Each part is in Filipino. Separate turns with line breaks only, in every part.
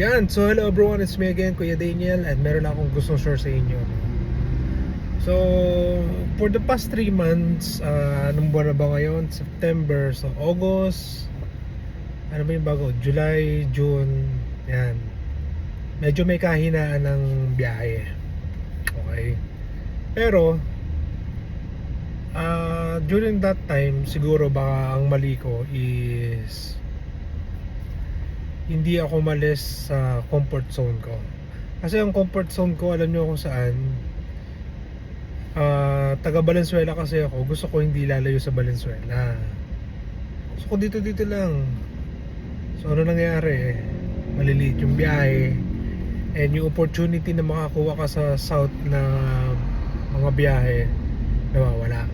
Yan, so hello everyone, it's me again, Kuya Daniel and meron akong gustong share sa inyo. So, for the past 3 months, uh, anong buwan na ba ngayon? September, so August, ano ba yung bago? July, June, yan. Medyo may kahinaan ng biyahe. Okay. Pero, uh, during that time, siguro baka ang mali ko is hindi ako malis sa comfort zone ko. Kasi ang comfort zone ko, alam nyo kung saan, Ah, taga Valenzuela kasi ako, gusto ko hindi lalayo sa Valenzuela. Gusto ko dito dito lang. So ano nangyari? Maliliit yung biyahe. And yung opportunity na makakuha ka sa south na mga biyahe, nawawala.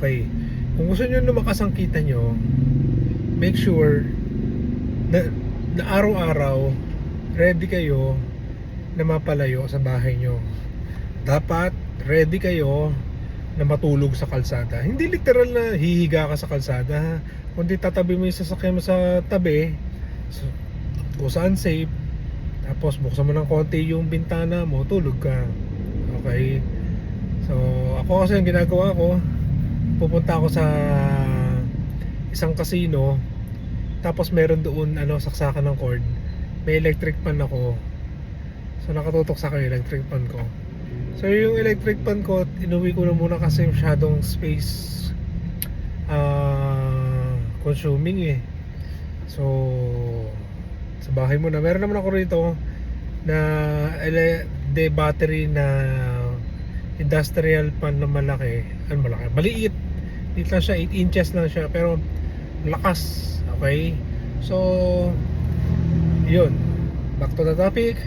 Okay. Kung gusto nyo lumakas ang kita nyo, make sure na, na araw-araw ready kayo na mapalayo sa bahay nyo dapat ready kayo na matulog sa kalsada. Hindi literal na hihiga ka sa kalsada, ha? kundi tatabi mo yung sasakyan mo sa tabi, so, kung saan safe, tapos buksan mo ng konti yung bintana mo, tulog ka. Okay? So, ako kasi ang ginagawa ko, pupunta ako sa isang casino, tapos meron doon ano, saksakan ng cord. May electric fan ako. So, nakatutok sa akin electric fan ko. So yung electric fan ko, inuwi ko na muna kasi masyadong space uh, consuming eh. So sa bahay mo na, meron naman ako rito na de battery na industrial fan na malaki. Ano malaki? Maliit. Dito lang siya, 8 inches lang siya pero lakas. Okay? So yun. Back to the topic.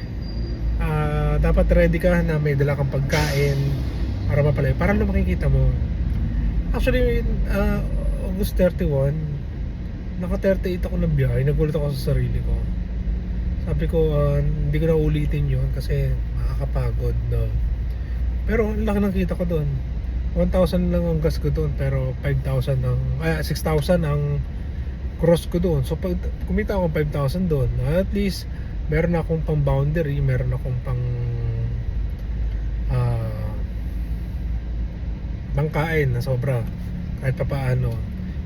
Ah, dapat ready ka na may dala kang pagkain para mapalay para lang makikita mo. Actually ah, August 31 naka 38 ako ng biyahe. Nagulat ako sa sarili ko. Sabi ko ah, hindi ko na ulitin yun kasi makakapagod no? Pero ang laki ng kita ko doon 1,000 lang ang gas ko doon pero 5,000 ang ah, 6,000 ang cross ko doon so pag kumita ako 5,000 doon at least meron akong pang boundary, meron akong pang ah bangkain na sobra kahit pa paano.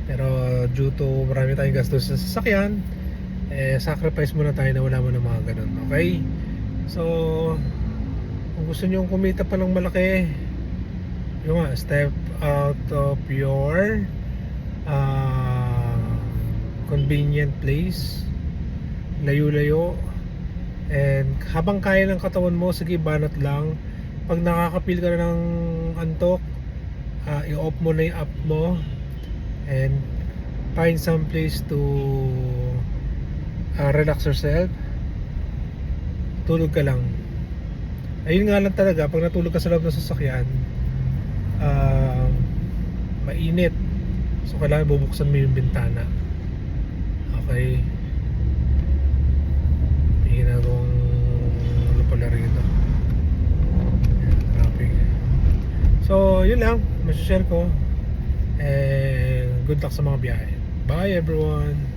Pero due to marami tayong gastos sa sasakyan, eh sacrifice muna tayo na wala mo ng mga ganun. Okay? So kung gusto niyo kumita pa ng malaki, yung nga, step out of your convenient place layo-layo And habang kaya ng katawan mo, sige banat lang. Pag nakakapil ka na ng antok, uh, i-off mo na yung app mo and find some place to uh, relax yourself. Tulog ka lang. Ayun nga lang talaga, pag natulog ka sa loob ng sasakyan, uh, mainit. So kailangan bubuksan mo yung bintana. Okay may ginagawang ano pala rito. Traffic. So yun lang. Masashare ko. And good luck sa mga biyahe. Bye everyone